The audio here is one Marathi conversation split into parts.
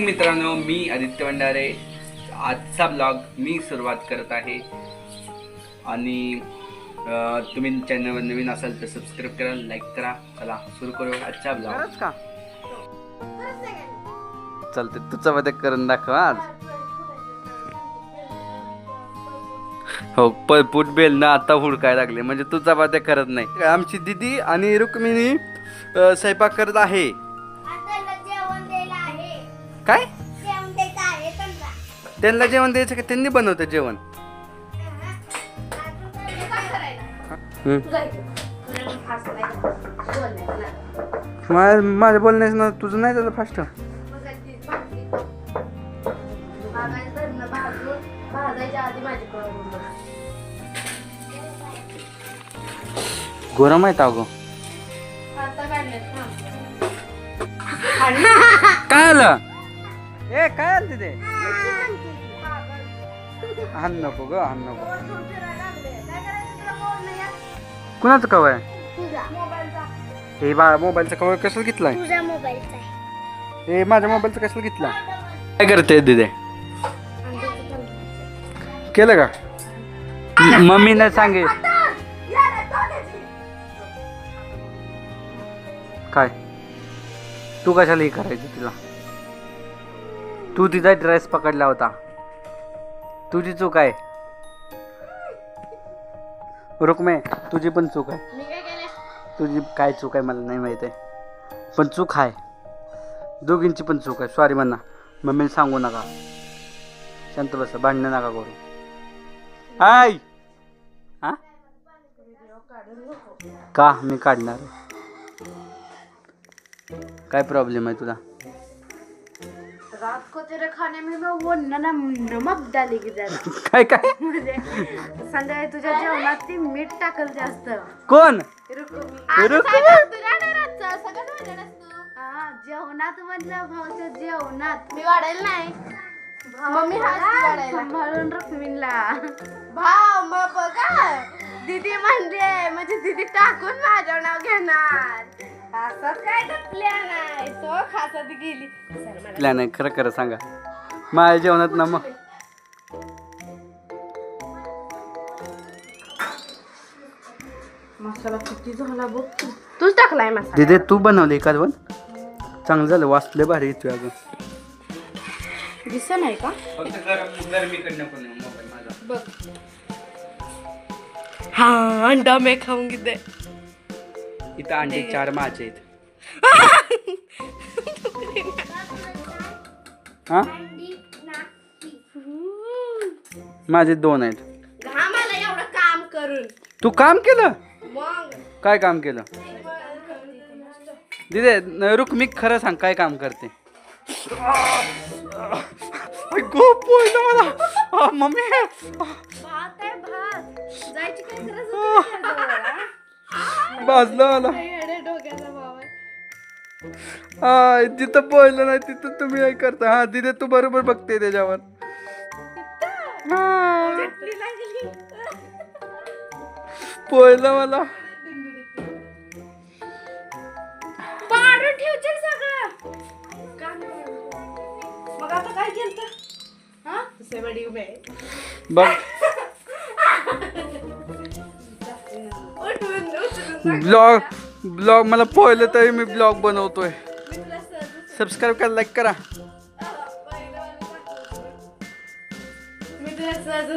मित्रांनो मी आदित्य भंडारे. आजचा ब्लॉग मी सुरुवात करत आहे. आणि तुम्ही चॅनलवर नवीन असाल तर सबस्क्राईब करा लाईक करा. चला सुरू करू आजचा ब्लॉग का? चालते तुझा मध्ये करून दाखव आज. हो पळपूट बेल ना आता हुडकाय लागले. म्हणजे तुझा मध्ये करत नाही. आमची दिदी आणि रुक्मिणी स्वयंपाक करत आहे. त्यांना जेवण द्यायचं का? त्यांनी बनवतं जेवण. हम्म. मा- माझं बोलण्याचं ना तुझं नाही झालं फास्ट? गरम आहे अगो. काय आलं? ए काय आलं तिथे? हान नको ग हान नको कुणाचं कव आहे? हे बा मोबाईलचा कवर कशाला घेतलाय? मोबाईलचा आहे. हे माझ्या मोबाईलचा कशाला घेतला? काय करते दिदे? केलं का? मम्मीने सांगे. काय? तू कशाला हे करायची तिला? तू तिचा ड्रेस पकडला होता. तुझी चूक आहे. रुक्मे तुझी पण चूक आहे. मी काय केलं तुझी काय चूक आहे मला नाही माहीत आहे. पण चूक आहे दोघींची पण चूक आहे. सॉरी म्हणा. मम्मीला सांगू नका. शांत बसा. भांडणं नका करू. आय हा का? मी काढणार. काय प्रॉब्लेम आहे तुला? रात को तेरे खाने में मैं वो नम नमक डालेगी जरा काय काय? म्हणजे संध्याकाळी तुझ्या जेवणात ती मीठ टाकल जास्त। कोण? सगळं हा जेवणात म्हणलं भाऊच्या जेवणात. मी वाढायला नाही. मम्मी हात वाढायला. सांभाळून रुक्मिणीला भाव मग बघा. दीदी म्हणले म्हणजे दीदी टाकून माझ्या नाव घेणार असंच काय तर प्लॅन आहे? तो खासत गेली. सर मला प्लॅन आहे. खरं खरं सांगा. माझ्या जेवणात ना मग. मसाला किती झाला बघ तू. तूच टाकलाय मसाला. दिदे तू बनवली का पण चांगलं झालं. वाचले भारी येतोय अजून दिसत नाही का? बघ. हा अंडा मी खाऊंगी दे इथं अंडे चार माझे आहेत. हा? माझे दोन आहेत. काम करून. तू काम केलं? मग. काय काम केलं? दिदे न- रुक मी खरं सांग काय काम करते? गो मला. मम्मी. भाजलं मला हा? हा जिथं पोयलं नाही तिथं तुम्ही काय करता. हा दिदे तू बरोबर बघते त्याच्यावर. हा, पोयलं मला. पाडून ब्लॉग ब्लॉग मला पोयलं तरी मी ब्लॉग बनवतोय. सबस्क्राईब करा लाईक करा. मी तुला सहज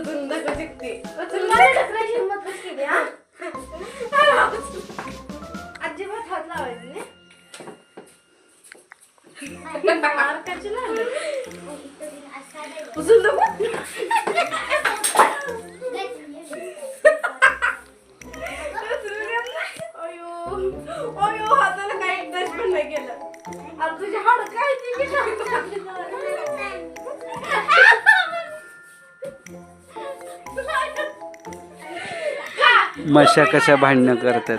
हाताला काही पण नाही केलं. आणि तुझी काय ती? मशा कशा भांडणं करतात?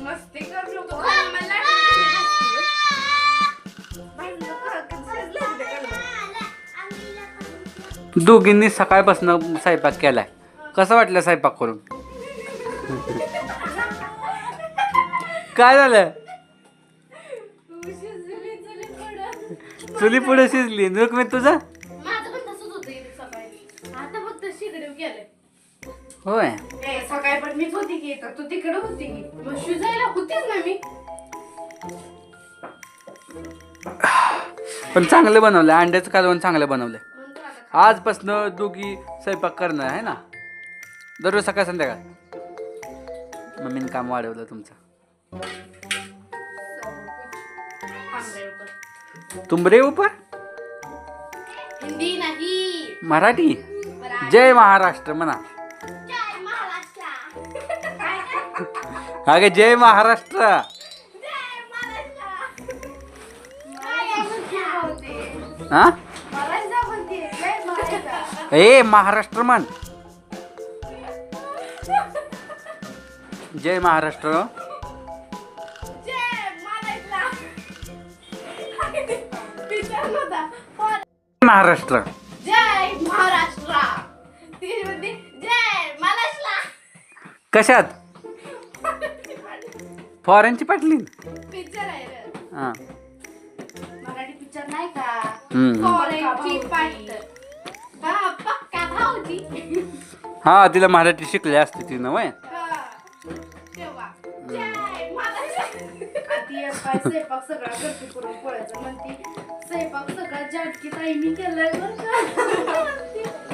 मस्ती नको. मला. दोघींनी सकाळपासून स्वयंपाक केलाय. कसं वाटलं स्वयंपाक करून? काय झालं. चुली पुढे शिजली रुक्मित तुझं? शिगडीव केलंय होय. ए, सकाळी पण मीच होती की तर तू तिकडे होती की? मग शिजायला होतीच ना मी? पण चांगलं बनवलं अंड्याचं कालवण चांगलं बनवलं म्हणतो आता आजपासनं दोघी स्वयंपाक करणार आहे ना? दररोज सकाळ संध्याकाळ. मम्मीने काम वाढवलं तुमचं. आंबे ऊपर. तुंबरे उपर? हिंदी नाही. मराठी? जय महाराष्ट्र म्हणा. जय महाराष्ट्र. अगे जय महाराष्ट्र. हा. ए महाराष्ट्र म्हण. जय महाराष्ट्र. महाराष्ट्र. कशात? फॉरेनची पाटली. पिक्चर आहे रे. हा. मराठी पिक्चर नाही का? हम्म. फॉरेनची पाट हा पक्का भाऊजी. हा तिला मराठी शिकले असते तिनं वय. हा. तेव्हा. जय महाराष्ट्र आधी एक काय स्वयंपाक सगळा करते करून पोळ्याचं. म्हणते स्वयंपाक सगळा जानकी ताईंनी केलाय बरं का?